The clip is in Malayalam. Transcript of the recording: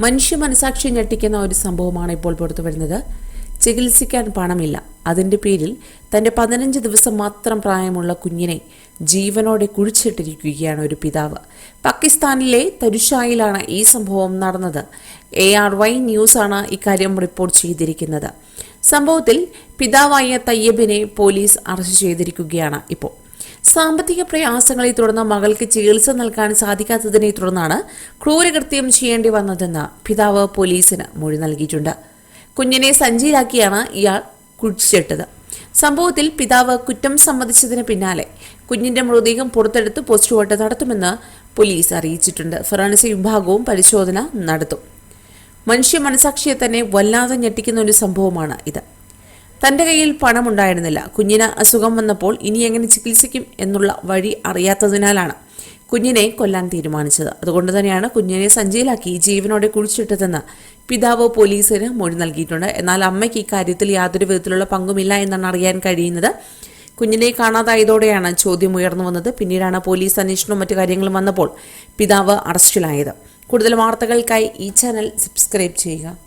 മനുഷ്യ മനസാക്ഷി ഞെട്ടിക്കുന്ന ഒരു സംഭവമാണ് ഇപ്പോൾ പുറത്തു വരുന്നത്. ചികിത്സിക്കാൻ പണമില്ല. അതിന്റെ പേരിൽ തന്റെ പതിനഞ്ച് ദിവസം മാത്രം പ്രായമുള്ള കുഞ്ഞിനെ ജീവനോടെ കുഴിച്ചിട്ടിരിക്കുകയാണ് ഒരു പിതാവ്. പാകിസ്ഥാനിലെ തരുഷായിലാണ് ഈ സംഭവം നടന്നത്. എ ആർ വൈ ന്യൂസാണ് ഇക്കാര്യം റിപ്പോർട്ട് ചെയ്തിരിക്കുന്നത്. സംഭവത്തിൽ പിതാവായ തയ്യബിനെ പോലീസ് അറസ്റ്റ് ചെയ്തിരിക്കുകയാണ് ഇപ്പോൾ. സാമ്പത്തിക പ്രയാസങ്ങളെ തുടർന്ന് മകൾക്ക് ചികിത്സ നൽകാൻ സാധിക്കാത്തതിനെ തുടർന്നാണ് ക്രൂരകൃത്യം ചെയ്യേണ്ടി വന്നതെന്ന് പിതാവ് പോലീസിന് മൊഴി നൽകിയിട്ടുണ്ട്. കുഞ്ഞിനെ സഞ്ചിയിലാക്കിയാണ് ഇയാൾ കുഴിച്ചിട്ടത്. സംഭവത്തിൽ പിതാവ് കുറ്റം സമ്മതിച്ചതിന് പിന്നാലെ കുഞ്ഞിന്റെ മൃതദേഹം പുറത്തെടുത്ത് പോസ്റ്റ്മോർട്ടം നടത്തുമെന്ന് പോലീസ് അറിയിച്ചിട്ടുണ്ട്. ഫൊറാൻസിക് വിഭാഗവും പരിശോധന നടത്തും. മനുഷ്യ മനസാക്ഷിയെ തന്നെ വല്ലാതെ ഞെട്ടിക്കുന്ന ഒരു സംഭവമാണ് ഇത്. തന്റെ കയ്യിൽ പണമുണ്ടായിരുന്നില്ല. കുഞ്ഞിന് അസുഖം വന്നപ്പോൾ ഇനി എങ്ങനെ ചികിത്സിക്കും എന്നുള്ള വഴി അറിയാത്തതിനാലാണ് കുഞ്ഞിനെ കൊല്ലാൻ തീരുമാനിച്ചത്. അതുകൊണ്ട് തന്നെയാണ് കുഞ്ഞിനെ സഞ്ചയിലാക്കി ജീവനോടെ കുഴിച്ചിട്ടതെന്ന് പിതാവ് പോലീസിന് മൊഴി നൽകിയിട്ടുണ്ട്. എന്നാൽ അമ്മയ്ക്ക് ഇക്കാര്യത്തിൽ യാതൊരു വിധത്തിലുള്ള പങ്കുമില്ല എന്നാണ് അറിയാൻ കഴിയുന്നത്. കുഞ്ഞിനെ കാണാതായതോടെയാണ് ചോദ്യം ഉയർന്നു വന്നത്. പിന്നീടാണ് പോലീസ് അന്വേഷണവും മറ്റു കാര്യങ്ങളും വന്നപ്പോൾ പിതാവ് അറസ്റ്റിലായത്. കൂടുതൽ വാർത്തകൾക്കായി ഈ ചാനൽ സബ്സ്ക്രൈബ് ചെയ്യുക.